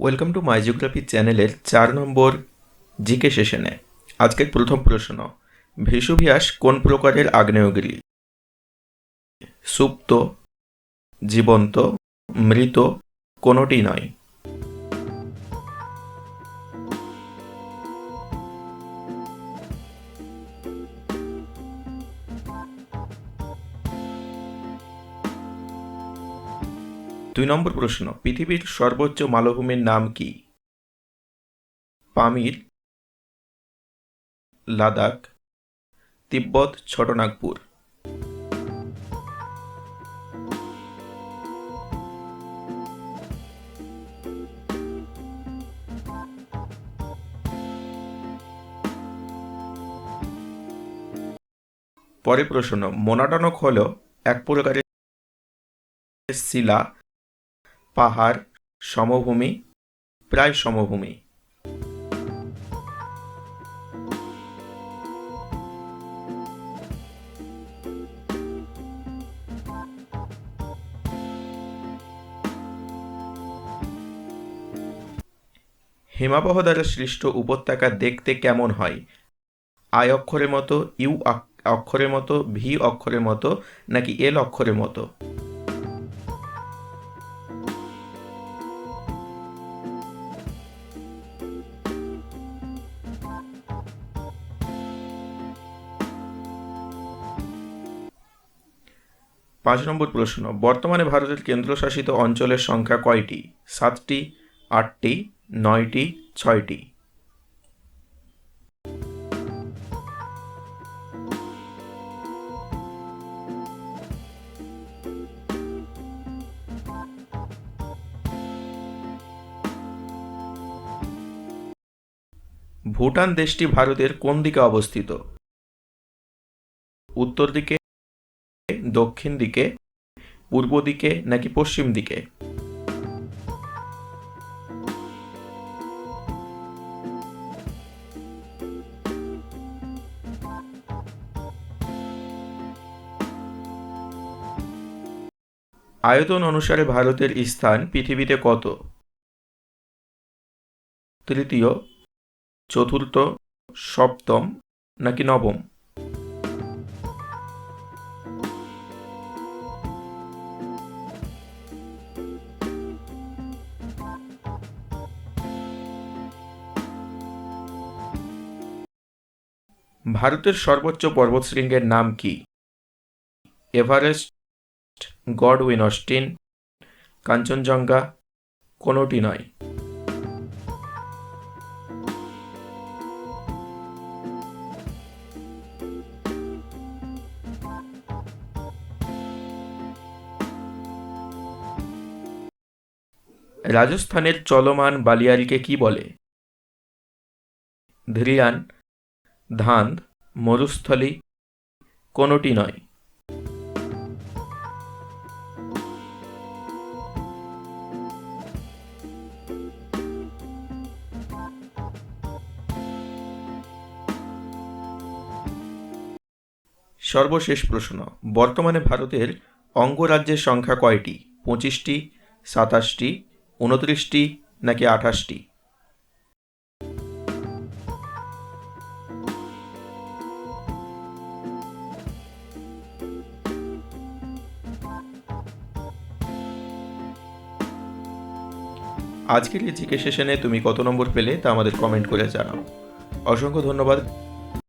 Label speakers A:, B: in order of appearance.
A: Welcome to my geography চ্যানেলের চার নম্বর GK সেশনে আজকের প্রথম প্রশ্ন ভেসুভিয়াস কোন প্রকারের আগ্নেয়গিরি? সুপ্ত, জীবন্ত, মৃত, কোনোটি নয়। দুই নম্বর প্রশ্ন, পৃথিবীর সর্বোচ্চ মালভূমির নাম কি? পামির, লাদাখ, তিব্বত, ছোটনাগপুর। পরে প্রশ্ন মোনাটনক হল এক প্রকারের শিলা পাহাড়, সমভূমি, প্রায় সমভূমি। হিমাবহ দ্বারা সৃষ্ট উপত্যকা দেখতে কেমন হয়? আই অক্ষরের মতো, ইউ অক্ষরের মতো, ভি অক্ষরের মতো, নাকি এল অক্ষরের মতো? পাঁচ নম্বর প্রশ্ন, বর্তমানে ভারতের কেন্দ্রশাসিত অঞ্চলের সংখ্যা কয়টি? সাতটি, আটটি, নয়টি, ছয়টি। ভুটান দেশটি ভারতের কোন দিকে অবস্থিত? উত্তর দিকে দক্ষিণ দিকে, পূর্ব দিকে নাকি পশ্চিম দিকে? আয়তন অনুসারে ভারতের স্থান পৃথিবীতে কত? তৃতীয়, চতুর্থ, সপ্তম নাকি নবম? ভারতের সর্বোচ্চ পর্বতশৃঙ্গের নাম কি? এভারেস্ট, গডউইন, অস্টিন, কাঞ্চনজঙ্ঘা, কোনোটি নয়। রাজস্থানের চলমান বালিয়ারিকে কি বলে? ধৃয়ান ধান্ধ মরুস্থলী, কোনোটি নয়। সর্বশেষ প্রশ্ন, বর্তমানে ভারতের অঙ্গরাজ্যের সংখ্যা কয়টি? পঁচিশটি, সাতাশটি উনত্রিশটি নাকি আঠাশটি? আজকের এই জিকে সেশনে তুমি কত নম্বর পেলে তা আমাদের কমেন্ট করে জানাও। অসংখ্য ধন্যবাদ।